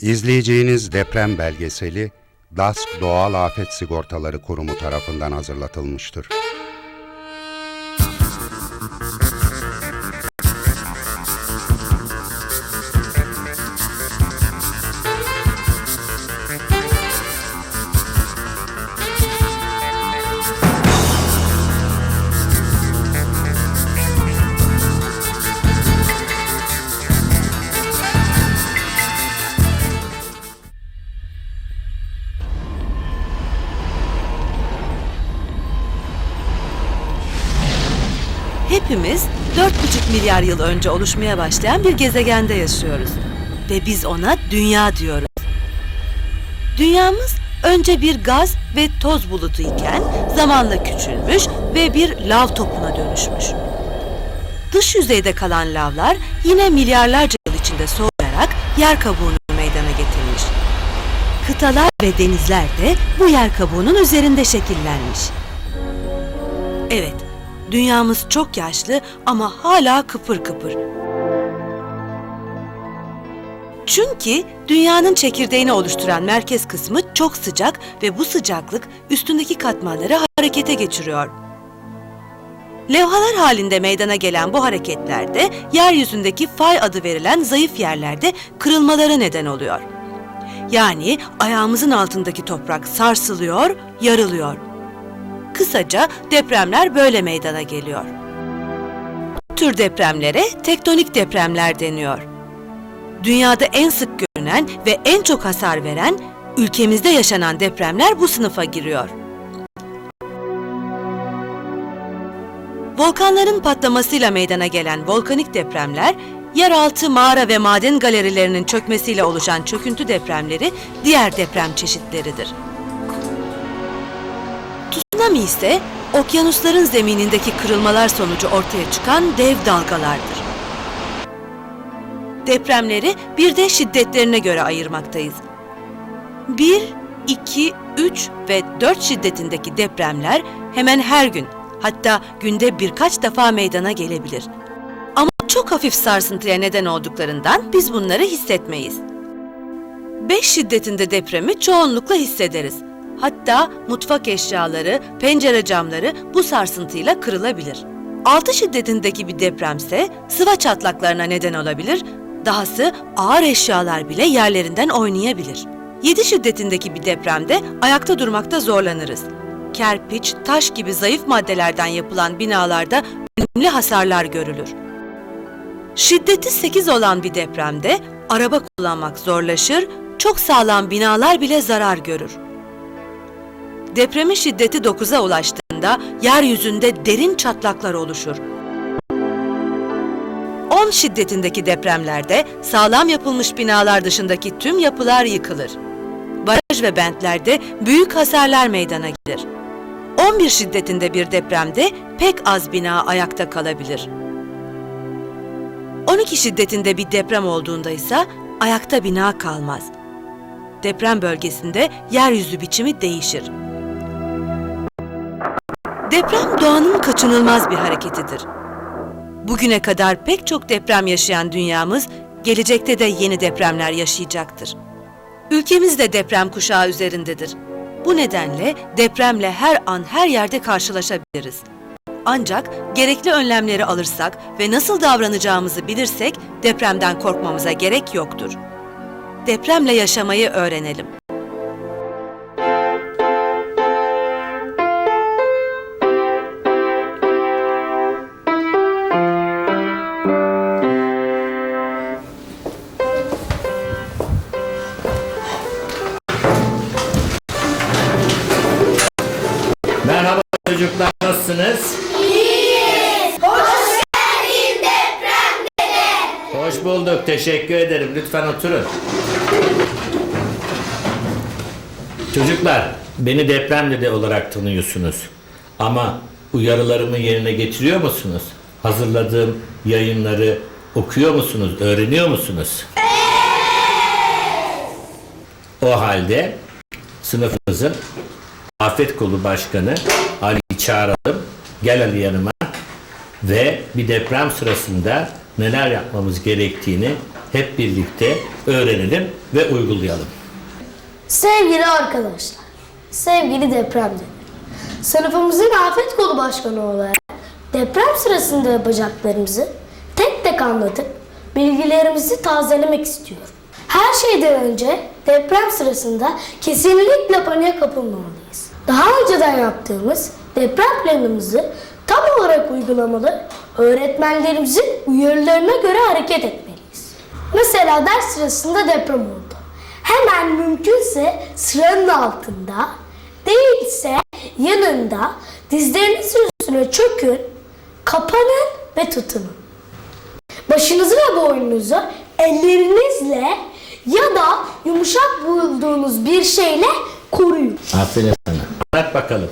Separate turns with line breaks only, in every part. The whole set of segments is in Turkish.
İzleyeceğiniz deprem belgeseli DASK Doğal Afet Sigortaları Kurumu tarafından hazırlatılmıştır.
Hepimiz 4,5 milyar yıl önce oluşmaya başlayan bir gezegende yaşıyoruz. Ve biz ona dünya diyoruz. Dünyamız önce bir gaz ve toz bulutu iken zamanla küçülmüş ve bir lav topuna dönüşmüş. Dış yüzeyde kalan lavlar yine milyarlarca yıl içinde soğuyarak yer kabuğunu meydana getirmiş. Kıtalar ve denizler de bu yer kabuğunun üzerinde şekillenmiş. Evet, dünyamız çok yaşlı ama hala kıpır kıpır. Çünkü dünyanın çekirdeğini oluşturan merkez kısmı çok sıcak ve bu sıcaklık üstündeki katmanları harekete geçiriyor. Levhalar halinde meydana gelen bu hareketlerde yeryüzündeki fay adı verilen zayıf yerlerde kırılmalara neden oluyor. Yani ayağımızın altındaki toprak sarsılıyor, yarılıyor. Kısaca depremler böyle meydana geliyor. Bu tür depremlere tektonik depremler deniyor. Dünyada en sık görülen ve en çok hasar veren ülkemizde yaşanan depremler bu sınıfa giriyor. Volkanların patlamasıyla meydana gelen volkanik depremler, yeraltı mağara ve maden galerilerinin çökmesiyle oluşan çöküntü depremleri diğer deprem çeşitleridir. Tsunami ise okyanusların zeminindeki kırılmalar sonucu ortaya çıkan dev dalgalardır. Depremleri bir de şiddetlerine göre ayırmaktayız. 1, 2, 3 ve 4 şiddetindeki depremler hemen her gün hatta günde birkaç defa meydana gelebilir. Ama çok hafif sarsıntıya neden olduklarından biz bunları hissetmeyiz. 5 şiddetinde depremi çoğunlukla hissederiz. Hatta mutfak eşyaları, pencere camları bu sarsıntıyla kırılabilir. 6 şiddetindeki bir depremse sıva çatlaklarına neden olabilir, dahası ağır eşyalar bile yerlerinden oynayabilir. 7 şiddetindeki bir depremde ayakta durmakta zorlanırız. Kerpiç, taş gibi zayıf maddelerden yapılan binalarda önemli hasarlar görülür. Şiddeti 8 olan bir depremde araba kullanmak zorlaşır, çok sağlam binalar bile zarar görür. Depremin şiddeti 9'a ulaştığında yeryüzünde derin çatlaklar oluşur. 10 şiddetindeki depremlerde sağlam yapılmış binalar dışındaki tüm yapılar yıkılır. Baraj ve bentlerde büyük hasarlar meydana gelir. 11 şiddetinde bir depremde pek az bina ayakta kalabilir. 12 şiddetinde bir deprem olduğunda ise ayakta bina kalmaz. Deprem bölgesinde yeryüzü biçimi değişir. Deprem doğanın kaçınılmaz bir hareketidir. Bugüne kadar pek çok deprem yaşayan dünyamız gelecekte de yeni depremler yaşayacaktır. Ülkemiz de deprem kuşağı üzerindedir. Bu nedenle depremle her an her yerde karşılaşabiliriz. Ancak gerekli önlemleri alırsak ve nasıl davranacağımızı bilirsek depremden korkmamıza gerek yoktur. Depremle yaşamayı öğrenelim.
Çocuklar nasılsınız? Hoş bulduk. Teşekkür ederim. Lütfen oturun. Çocuklar, beni deprem dede olarak tanıyorsunuz. Ama uyarılarımı yerine getiriyor musunuz? Hazırladığım yayınları okuyor musunuz? Öğreniyor musunuz? O halde sınıfımızın Afet Kolu Başkanı Ali'yi çağıralım. Gel Ali yanıma. Ve bir deprem sırasında neler yapmamız gerektiğini hep birlikte öğrenelim ve uygulayalım.
Sevgili arkadaşlar, sevgili depremde. Sınıfımızın afet kolu başkanı olarak deprem sırasında yapacaklarımızı tek tek anlatıp bilgilerimizi tazelemek istiyorum. Her şeyden önce deprem sırasında kesinlikle paniğe kapılmamalıyız. Daha önceden yaptığımız deprem planımızı tam olarak uygulamalı, öğretmenlerimizin uyarılarına göre hareket etmeliyiz. Mesela ders sırasında deprem oldu. Hemen mümkünse sıranın altında, değilse yanında dizlerinizin üstüne çökün, kapanın ve tutunun. Başınızı ve boynunuzu ellerinizle ya da yumuşak bulduğunuz bir şeyle koruyun.
Aferin Anlat bakalım.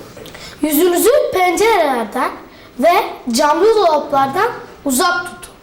Yüzünüzü pencerelerden ve camlı dolaplardan uzak tutun.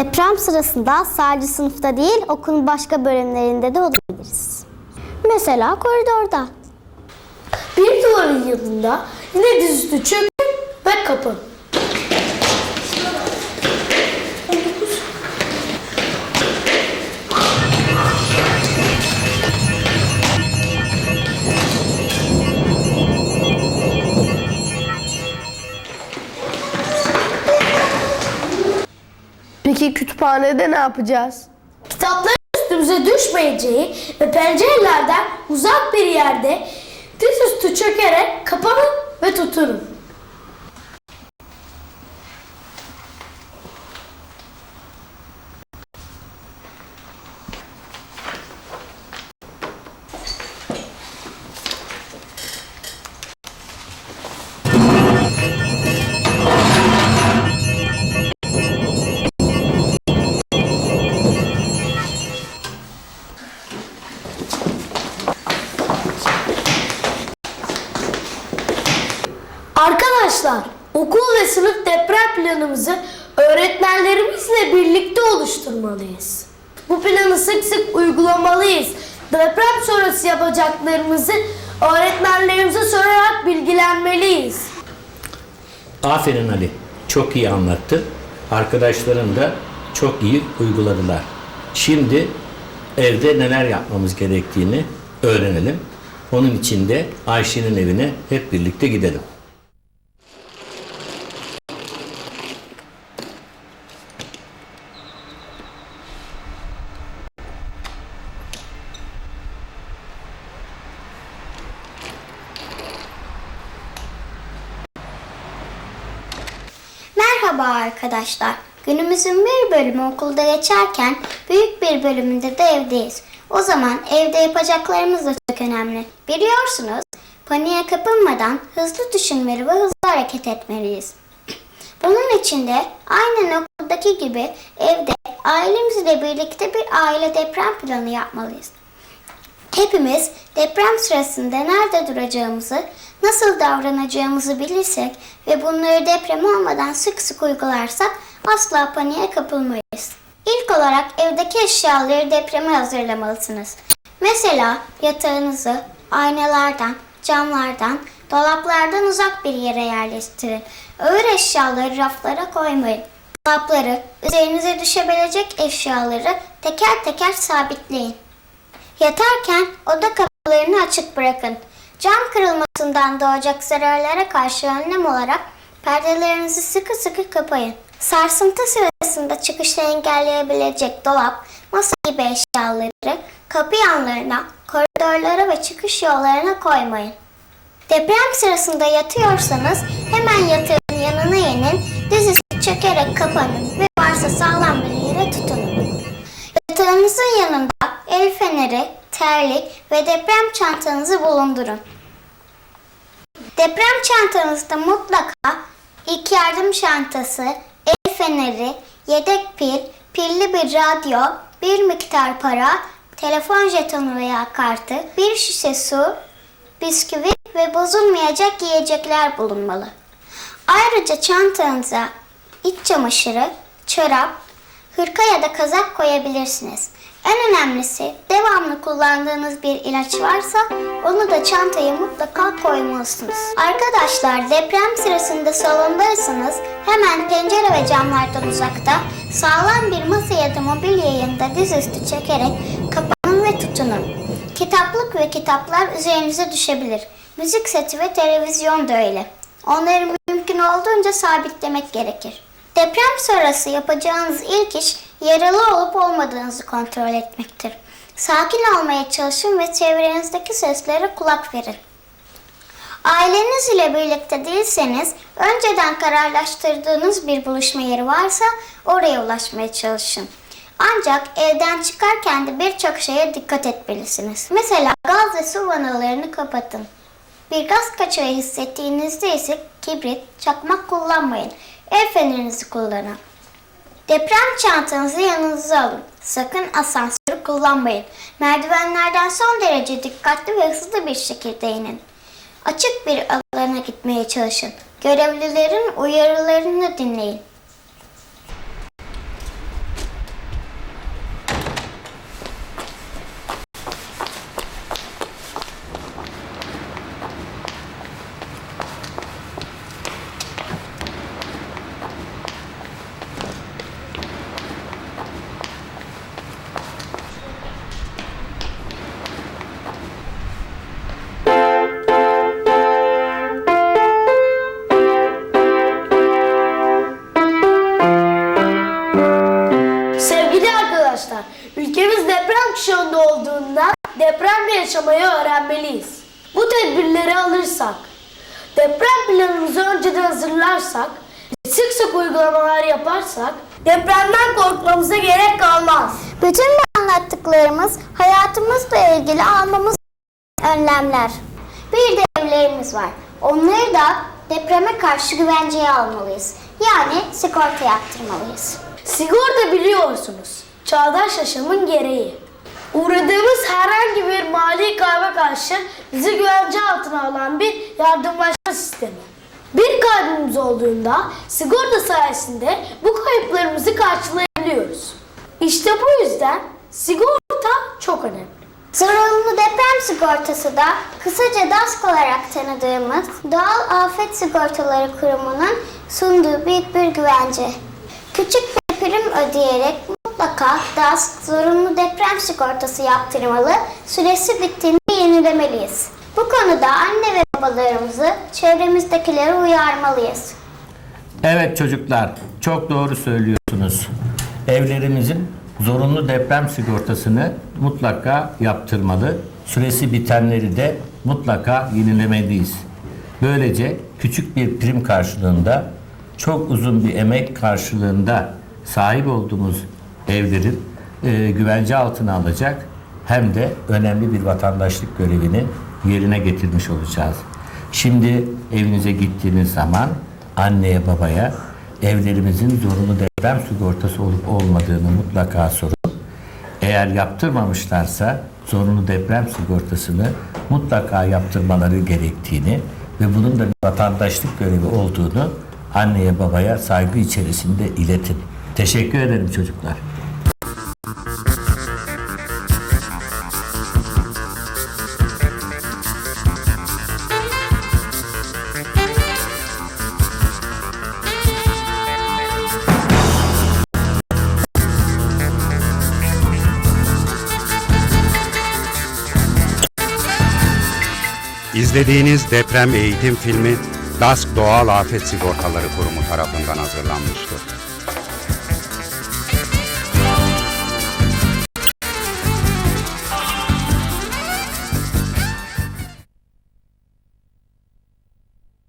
Deprem sırasında sadece sınıfta değil okulun başka bölümlerinde de olabiliriz. Mesela koridorda.
Bir duvarın yanında yine dizüstü çökün
Peki kütüphanede ne yapacağız?
Kitapların üstümüze düşmeyeceği ve pencerelerden uzak bir yerde dizüstü çökerek kapanın ve tutunun. Planımızı öğretmenlerimizle birlikte oluşturmalıyız. Bu planı sık sık uygulamalıyız. Deprem sonrası yapacaklarımızı öğretmenlerimize sorarak bilgilenmeliyiz.
Aferin Ali. Çok iyi anlattın. Arkadaşların da çok iyi uyguladılar. Şimdi evde neler yapmamız gerektiğini öğrenelim. Onun için de Ayşe'nin evine hep birlikte gidelim.
Merhaba arkadaşlar. Günümüzün bir bölümü okulda geçerken büyük bir bölümünde de evdeyiz. O zaman evde yapacaklarımız da çok önemli. Biliyorsunuz paniğe kapılmadan hızlı düşünmeli ve hızlı hareket etmeliyiz. Bunun için de aynen okuldaki gibi evde ailemizle birlikte bir aile deprem planı yapmalıyız. Hepimiz deprem sırasında nerede duracağımızı, nasıl davranacağımızı bilirsek ve bunları deprem olmadan sık sık uygularsak asla paniğe kapılmayız. İlk olarak evdeki eşyaları depreme hazırlamalısınız. Mesela yatağınızı aynalardan, camlardan, dolaplardan uzak bir yere yerleştirin. Ağır eşyaları raflara koymayın. Dolapları, üzerinize düşebilecek eşyaları teker teker sabitleyin. Yatarken oda kapılarını açık bırakın. Cam kırılmasından doğacak zararlara karşı önlem olarak perdelerinizi sıkı sıkı kapayın. Sarsıntı sırasında çıkışı engelleyebilecek dolap, masa gibi eşyaları kapı yanlarına, koridorlara ve çıkış yollarına koymayın. Deprem sırasında yatıyorsanız hemen yatağın yanına inin, dizüstü çökerek kapanın ve varsa sağlam bir yere tutunun. Yatağınızın yanında el feneri, terlik ve deprem çantanızı bulundurun. Deprem çantanızda mutlaka İlk yardım çantası, el feneri, yedek pil, pilli bir radyo, bir miktar para, telefon jetonu veya kartı, bir şişe su, bisküvi ve bozulmayacak yiyecekler bulunmalı. Ayrıca çantanıza iç çamaşırı, çorap, hırka ya da kazak koyabilirsiniz. En önemlisi devamlı kullandığınız bir ilaç varsa onu da çantaya mutlaka koymalısınız. Arkadaşlar deprem sırasında salondaysanız hemen pencere ve camlardan uzakta sağlam bir masa ya da mobilya yanında dizüstü çekerek kapanın ve tutunun. Kitaplık ve kitaplar üzerinize düşebilir. Müzik seti ve televizyon da öyle. Onları mümkün olduğunca sabitlemek gerekir. Deprem sonrası yapacağınız ilk iş yaralı olup olmadığınızı kontrol etmektir. Sakin olmaya çalışın ve çevrenizdeki seslere kulak verin. Aileniz ile birlikte değilseniz, önceden kararlaştırdığınız bir buluşma yeri varsa oraya ulaşmaya çalışın. Ancak evden çıkarken de birçok şeye dikkat etmelisiniz. Mesela gaz ve su vanalarını kapatın. Bir gaz kaçağı hissettiğinizde ise kibrit, çakmak kullanmayın. El fenerinizi kullanın. Deprem çantanızı yanınıza alın. Sakın asansörü kullanmayın. Merdivenlerden son derece dikkatli ve hızlı bir şekilde inin. Açık bir alana gitmeye çalışın. Görevlilerin uyarılarını dinleyin.
Yaşamayı öğrenmeliyiz. Bu tedbirleri alırsak, deprem planımızı önceden hazırlarsak, sık sık uygulamalar yaparsak depremden korkmamıza gerek kalmaz.
Bütün bu anlattıklarımız hayatımızla ilgili almamız önlemler. Bir de evlerimiz var. Onları da depreme karşı güvenceye almalıyız. Yani sigorta yaptırmalıyız.
Sigorta biliyorsunuz, çağdaş yaşamın gereği. Uğradığımız herhangi bir mali kayba karşı bizi güvence altına alan bir yardımlaşma sistemi. Bir kaybımız olduğunda sigorta sayesinde bu kayıplarımızı karşılayabiliyoruz. İşte bu yüzden sigorta çok önemli.
Zorunlu deprem sigortası da kısaca DASK olarak tanıdığımız Doğal Afet Sigortaları Kurumu'nun sunduğu büyük bir güvence. Küçük bir prim ödeyerek mutlaka DASK zorunlu deprem sigortası yaptırmalı, süresi bittiğinde yenilemeliyiz. Bu konuda anne ve babalarımızı çevremizdekileri uyarmalıyız.
Evet çocuklar, çok doğru söylüyorsunuz. Evlerimizin zorunlu deprem sigortasını mutlaka yaptırmalı. Süresi bitenleri de mutlaka yenilemeliyiz. Böylece küçük bir prim karşılığında çok uzun bir emek karşılığında sahip olduğumuz evlerin e, güvence altına alacak hem de önemli bir vatandaşlık görevini yerine getirmiş olacağız. Şimdi evinize gittiğiniz zaman anneye babaya evlerimizin zorunlu deprem sigortası olup olmadığını mutlaka sorun. Eğer yaptırmamışlarsa zorunlu deprem sigortasını mutlaka yaptırmaları gerektiğini ve bunun da bir vatandaşlık görevi olduğunu anneye babaya saygı içerisinde iletin. Teşekkür ederim çocuklar.
İzlediğiniz deprem eğitim filmi DASK Doğal Afet Sigortaları Kurumu tarafından hazırlanmıştır.